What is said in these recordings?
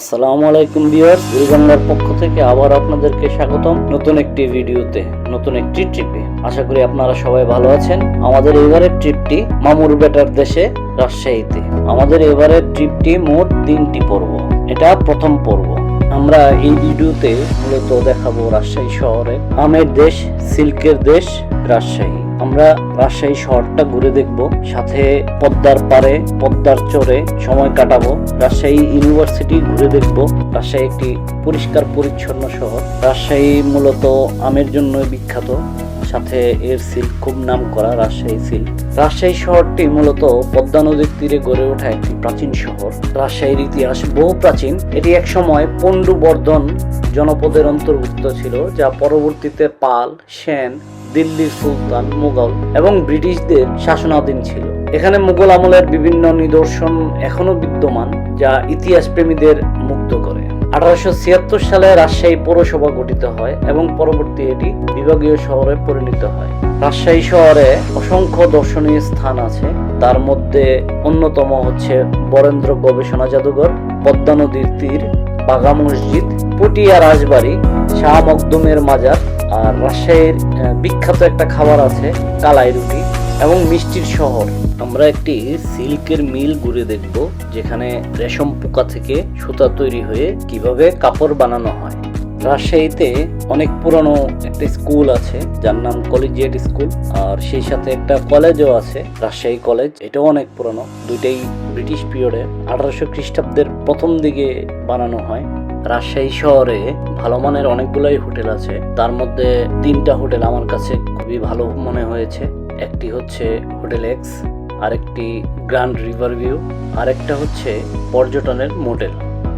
আসসালামু আলাইকুম ভিউয়ার্স বাংলার পক্ষ থেকে আবার আপনাদেরকে স্বাগতম নতুন একটি ভিডিওতে, নতুন একটি ট্রিপে। আশা করি আপনারা সবাই ভালো আছেন। আমাদের এবারের ট্রিপটি মামুর বেটার দেশে, রাজশাহীতে। আমাদের এবারের ট্রিপটি মোট তিনটি পর্ব। এটা প্রথম পর্ব। আমরা এই ভিডিওতে মূলত দেখাবো রাজশাহী শহরে আমের দেশ, সিল্কের দেশ, রাজশাহী। আমরা রাজশাহী শহরটা ঘুরে দেখব, সাথে পদ্মার পারে পদ্মার চরে সময় কাটাবো। রাজশাহী ইউনিভার্সিটি ঘুরে দেখব, রাজশাহী একটি পরিষ্কার পরিচ্ছন্ন শহর। রাজশাহী মূলত আমের জন্য বিখ্যাত। সাথে এর সিল্ক খুব নাম করা রাজশাহী সিল্ক রাজশাহী শহরটি মূলত পদ্মা নদীর তীরে গড়ে ওঠা একটি প্রাচীন শহর। রাজশাহীর ইতিহাস বহু প্রাচীন। এটি একসময় পণ্ডুবর্ধন জনপদের অন্তর্ভুক্ত ছিল, যা পরবর্তীতে পাল, সেন, দিল্লির সুলতান, মুঘল এবং ব্রিটিশদের শাসনাধীন ছিল। এখানে মুঘল আমলের বিভিন্ন নিদর্শন এখনও বিদ্যমান, যা ইতিহাস প্রেমীদের মুগ্ধ আঠারোশো ছিয়াত্তর সালে রাজশাহী পৌরসভা গঠিত হয় এবং পরবর্তী এটি বিভাগীয় শহরে পরিণত হয়। রাজশাহী শহরে অসংখ্য দর্শনীয় স্থান আছে। তার মধ্যে অন্যতম হচ্ছে বরেন্দ্র গবেষণা জাদুঘর, পদ্মা নদীর তীর বাগা মসজিদ, পটিয়া রাজবাড়ি, শাহ মকদুমের মাজার আর রাজশাহীর বিখ্যাত একটা খাবার আছে কালাই রুটি। এবং মিষ্টির শহর। আমরা একটি সিল্কের মিল ঘুরে দেখব, যেখানে রেশম পোকা থেকে সুতা তৈরি হয়ে কীভাবে কাপড় বানানো হয়। রাজশাহীতে অনেক পুরনো একটা স্কুল আছে, যার নাম কলেজিয়েট স্কুল, আর সেই সাথে একটা কলেজও আছে, রাজশাহী কলেজ। এটাও অনেক পুরনো, দুইটাই ব্রিটিশ পিরিয়ডে আঠারোশো খ্রিস্টাব্দের প্রথম দিকে বানানো হয়। রাজশাহী শহরে ভালো মানের অনেকগুলোই হোটেল আছে। তার মধ্যে তিনটা হোটেল আমার কাছে খুবই ভালো মনে হয়েছে। একটি হচ্ছে হোটেল এক্স আরেকটি গ্র্যান্ড রিভার ভিউ আরেকটা হচ্ছে পর্যটনের মোটেল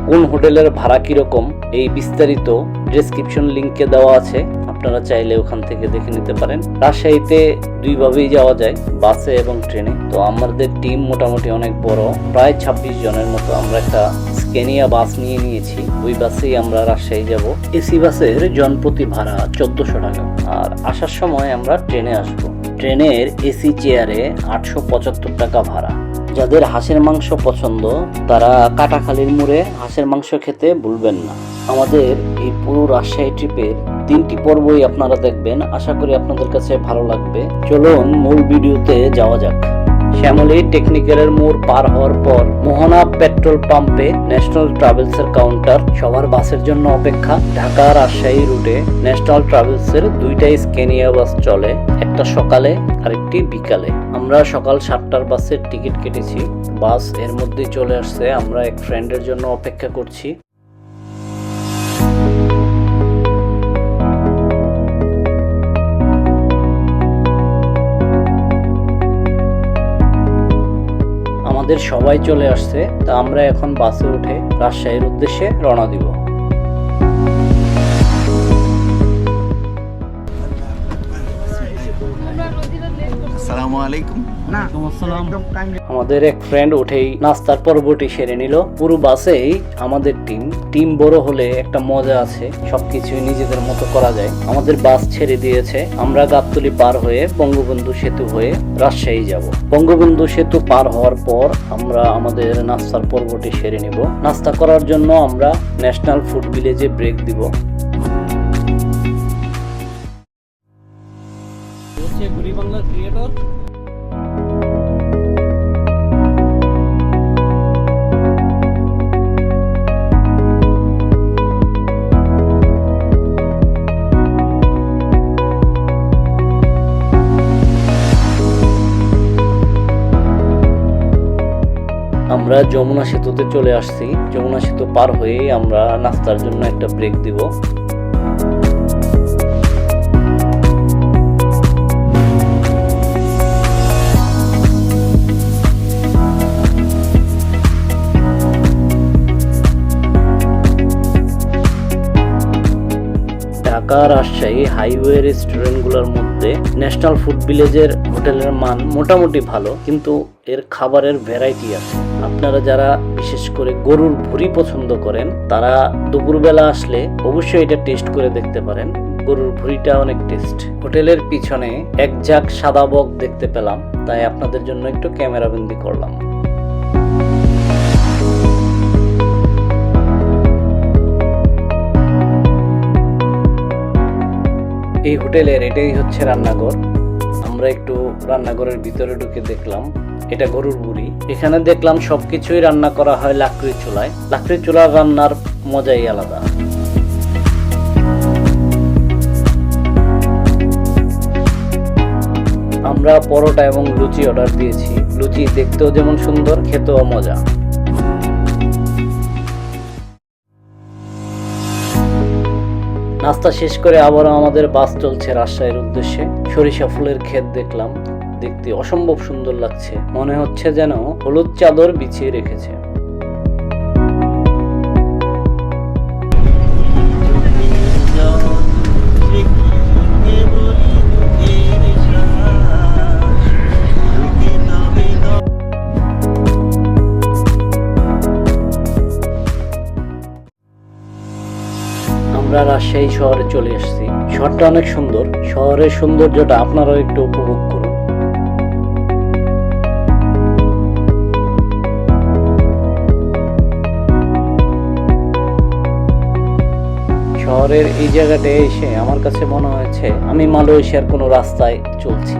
কোন হোটেলের ভাড়া কীরকম, এই বিস্তারিত ডেসক্রিপশন লিংকে দেওয়া আছে, আপনারা চাইলে ওখান থেকে দেখে নিতে পারেন। রাজশাহীতে দুইভাবেই যাওয়া যায়, বাসে এবং ট্রেনে। তো আমাদের টিম মোটামুটি অনেক বড়, প্রায় ছাব্বিশ জনের মতো আমরা একটা স্কেনিয়া বাস নিয়ে নিয়েছি। ওই বাসেই আমরা রাজশাহী যাব। এসি বাসের জনপ্রতি ভাড়া চোদ্দশো টাকা। আর আসার সময় আমরা ট্রেনে আসব। ট্রেনের এসি চেয়ারে আটশো পঁচাত্তর টাকা ভাড়া। যাদের হাঁসের মাংস পছন্দ, তারা কাটাখালির মোড়ে হাঁসের মাংস খেতে ভুলবেন না। আমাদের এই পুরো রাজশাহী ট্রিপের তিনটি পর্বই আপনারা দেখবেন। আশা করি আপনাদের কাছে ভালো লাগবে। চলুন মূল ভিডিওতে যাওয়া যাক। শ্যামলী টেকনিক্যালের মোড় পার হওয়ার পর মোহনা পেট্রোল পাম্পে ন্যাশনাল ট্রাভেলস এর কাউন্টার, সবার বাসের জন্য অপেক্ষা। ঢাকা রাজশাহী রুটে ন্যাশনাল ট্রাভেলস এর দুইটাই স্কেনিয়া বাস চলে, একটা সকালে, আরেকটি বিকালে। আমরা সকাল সাতটার বাসের টিকিট কেটেছি। বাসের মধ্যেই চলে আসছে। আমরা এক ফ্রেন্ডের জন্য অপেক্ষা করছি। আমাদের সবাই চলে আসছে তা আমরা এখন বাসে উঠে রাজশাহীর উদ্দেশ্যে রওনা দিব। আসসালামু আলাইকুম। আমাদের এক ফ্রেন্ড উঠেই নাস্তার পর্বটি সেরে নিল। পুরো বাসেই আমাদের টিম টিম বড় হলে একটা মজা আছে সবকিছু নিজেদের মতো করা যায়। আমাদের বাস ছেড়ে দিয়েছে, আমরা গাবতলি পার হয়ে বঙ্গবন্ধু সেতু হয়ে রাজশাহী যাব। বঙ্গবন্ধু সেতু পার হওয়ার পর আমরা আমাদের নাস্তার পর্বটি সেরে নিব। নাস্তা করার জন্য আমরা ন্যাশনাল ফুড ভিলেজে ব্রেক দিব। আমরা যমুনা সেতুতে চলে আসছি। যমুনা সেতু পার হয়েই আমরা নাস্তার জন্য একটা ব্রেক দিব। ঢাকা, রাজশাহী হাইওয়ে রেস্টুরেন্টগুলোর মধ্যে ন্যাশনাল ফুড ভিলেজের হোটেলের মান মোটামুটি ভালো, কিন্তু এর খাবারের ভ্যারাইটি আছে। আপনারা যারা বিশেষ করে গরুর ভুড়ি পছন্দ করেন, তারা দুপুরবেলা আসলে অবশ্যই এটা টেস্ট করে দেখতে পারেন। গরুর ভুড়িটা অনেক টেস্ট হোটেলের পিছনে এক ঝাঁক সাদা বক দেখতে পেলাম, তাই আপনাদের জন্য একটু ক্যামেরাবন্দি করলাম। এই হোটেলের এটাই হচ্ছে রান্নাঘর। আমরা একটু রান্নাঘরের ভিতরে ঢুকে দেখলাম। এটা গরুর বুড়ি এখানে দেখলাম সবকিছুই রান্না করা হয় লাকড়ির চুলায়। লাকড়ির চুলার রান্নার মজাই আলাদা। আমরা পরোটা এবং লুচি অর্ডার দিয়েছি। লুচি দেখতেও যেমন সুন্দর, খেতেও মজা। নাস্তা শেষ করে আবারও আমাদের বাস চলছে রাজশাহীর উদ্দেশ্যে। সরিষা ফুলের ক্ষেত দেখলাম। দেখতে অসম্ভব সুন্দর লাগছে। মনে হচ্ছে যেন হলুদ চাদর বিছিয়ে রেখেছে। আমরা রাজশাহী শহরে চলে এসেছি। শহরটা অনেক সুন্দর। শহরের সৌন্দর্যটা আপনারাও একটু উপভোগ শহরের এই জায়গাটায় এসে আমার কাছে মনে হয়েছে আমি মালয়েশিয়ার কোনো রাস্তায় চলছি।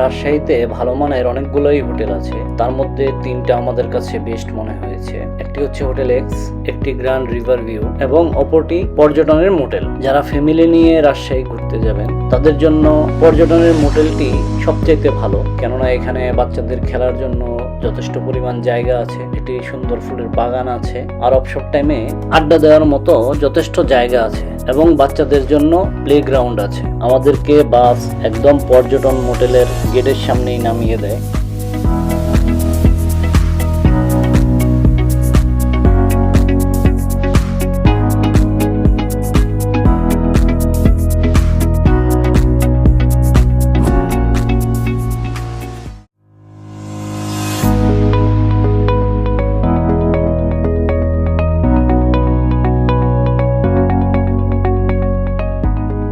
রাজশাহীতে ভালো মানের অনেকগুলোই হোটেল আছে। তার মধ্যে তিনটা আমাদের কাছে বেস্ট মনে হয়েছে। একটি হচ্ছে হোটেল এক্স একটি গ্র্যান্ড রিভার ভিউ এবং অপরটি পর্যটনের মোটেল। যারা ফ্যামিলি নিয়ে রাজশাহী ঘুরতে যাবেন, তাদের জন্য পর্যটনের মোটেলটি সবচাইতে ভালো। কেননা এখানে বাচ্চাদের খেলার জন্য যথেষ্ট পরিমাণ জায়গা আছে একটি সুন্দর ফুলের বাগান আছে, আর অবসর টাইমে আড্ডা দেওয়ার মতো যথেষ্ট জায়গা আছে এবং বাচ্চাদের জন্য প্লে গ্রাউন্ড আছে। আমাদেরকে বাস, একদম পর্যটন মোটেলের গেটের সামনেই নামিয়ে দেয়।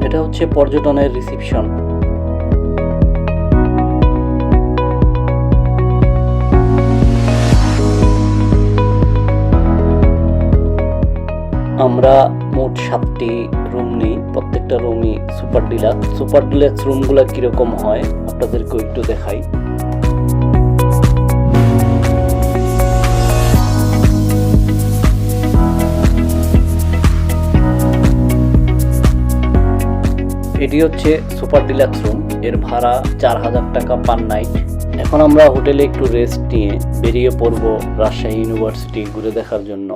এটা হচ্ছে পর্যটনের রিসিপশন। আমরা মোট সাতটি রুম নিই, প্রত্যেকটা রুমই সুপার ডিলাক্স সুপার ডিলাক্স রুমগুলো কীরকম হয় আপনাদেরকে একটু দেখাই। এটি হচ্ছে সুপার ডিলাক্স রুম এর ভাড়া চার হাজার টাকা পার নাইট এখন আমরা হোটেলে একটু রেস্ট নিয়ে বেরিয়ে পড়ব রাজশাহী ইউনিভার্সিটি ঘুরে দেখার জন্য।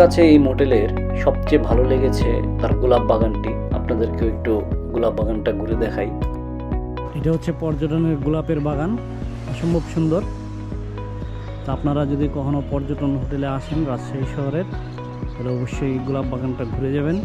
কাছে এই মোটেলের সবচেয়ে ভালো লেগেছে তার গোলাপ বাগানটি। আপনাদেরকেও একটু গোলাপ বাগানটা ঘুরে দেখাই। এটা হচ্ছে পর্যটনের গোলাপের বাগান। অসম্ভব সুন্দর। তা আপনারা যদি কখনো পর্যটন হোটেলে আসেন রাজশাহী শহরের, তাহলে অবশ্যই গোলাপ বাগানটা ঘুরে যাবেন।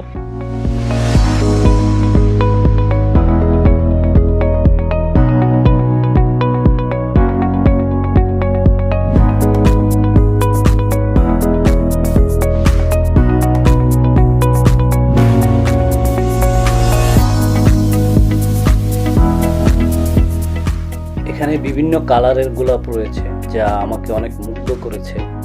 গোলাপ এখানে বিভিন্ন কালারের গোলাপ রয়েছে যা আমাকে অনেক মুগ্ধ করেছে।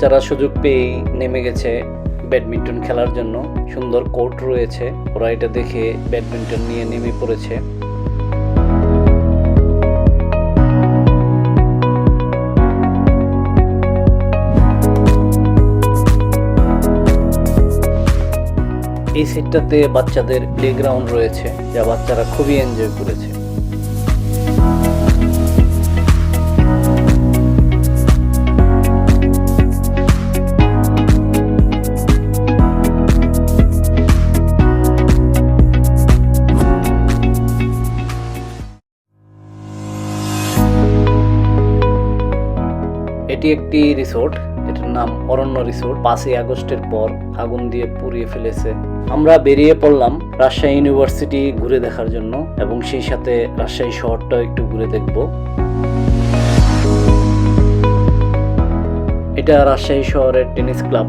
বাচ্চারা সুযোগ পেয়েই নেমে গেছে ব্যাডমিন্টন খেলার জন্য। সুন্দর কোর্ট রয়েছে, ওরা এটা দেখে ব্যাডমিন্টন নিয়ে নেমে পড়েছে। এই সিটটাতে বাচ্চাদের প্লেগ্রাউন্ড রয়েছে, যা বাচ্চারা খুবই এনজয় করেছে। এটি একটি রিসোর্ট, এটার নাম অরণ্য রিসোর্ট। পাঁচই আগস্টের পর আগুন দিয়ে পুড়িয়ে ফেলেছে। আমরা বেরিয়ে পড়লাম রাজশাহী ইউনিভার্সিটি ঘুরে দেখার জন্য এবং সেই সাথে রাজশাহী শহরটাও একটু ঘুরে দেখব। এটা রাজশাহী শহরের টেনিস ক্লাব।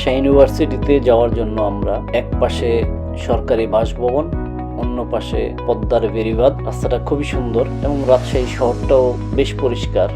রাজশাহী ইউনিভার্সিটিতে যাওয়ার জন্য আমরা এক পাশে সরকারি বাসভবন, অন্য পাশে পদ্মার বেরিবাদ রাস্তাটা খুবই সুন্দর এবং রাজশাহী শহরটাও বেশ পরিষ্কার।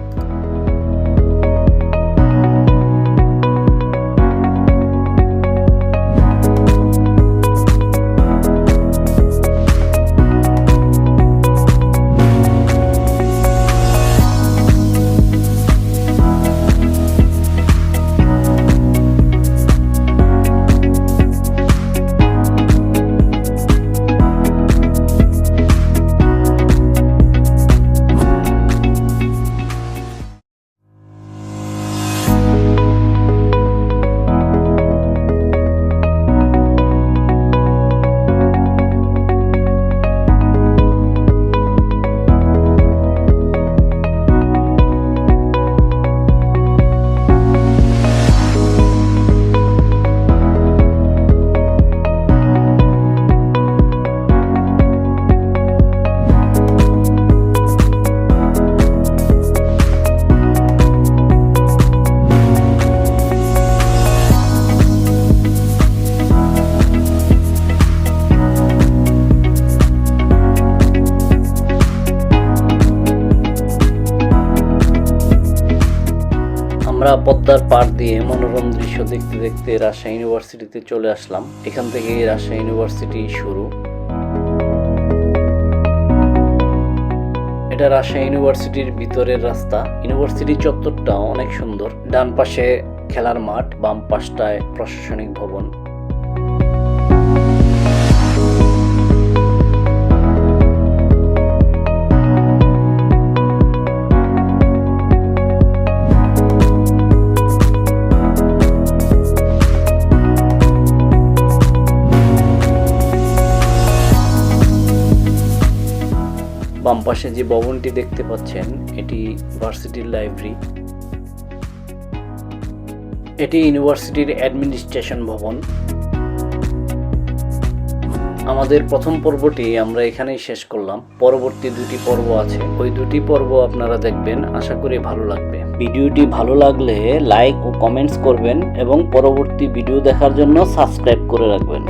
আমরা পদ্মার পাড় দিয়ে মনোরম দৃশ্য দেখতে দেখতে রাজশাহী ইউনিভার্সিটিতে চলে আসলাম। এখান থেকে রাজশাহী ইউনিভার্সিটি শুরু। এটা রাজশাহী ইউনিভার্সিটির ভিতরের রাস্তা। ইউনিভার্সিটি চত্বরটা অনেক সুন্দর। ডান পাশে খেলার মাঠ, বাম পাশটায় প্রশাসনিক ভবন। বাম পাশে যে ভবনটি দেখতে পাচ্ছেন, এটি ভার্সিটির লাইব্রেরি। এটি ইউনিভার্সিটির অ্যাডমিনিস্ট্রেশন ভবন। আমাদের প্রথম পর্বটি আমরা এখানেই শেষ করলাম। পরবর্তী দুটি পর্ব আছে। ওই দুটি পর্ব আপনারা দেখবেন। আশা করি ভালো লাগবে। ভিডিওটি ভালো লাগলে লাইক ও কমেন্টস করবেন এবং পরবর্তী ভিডিও দেখার জন্য সাবস্ক্রাইব করে রাখবেন।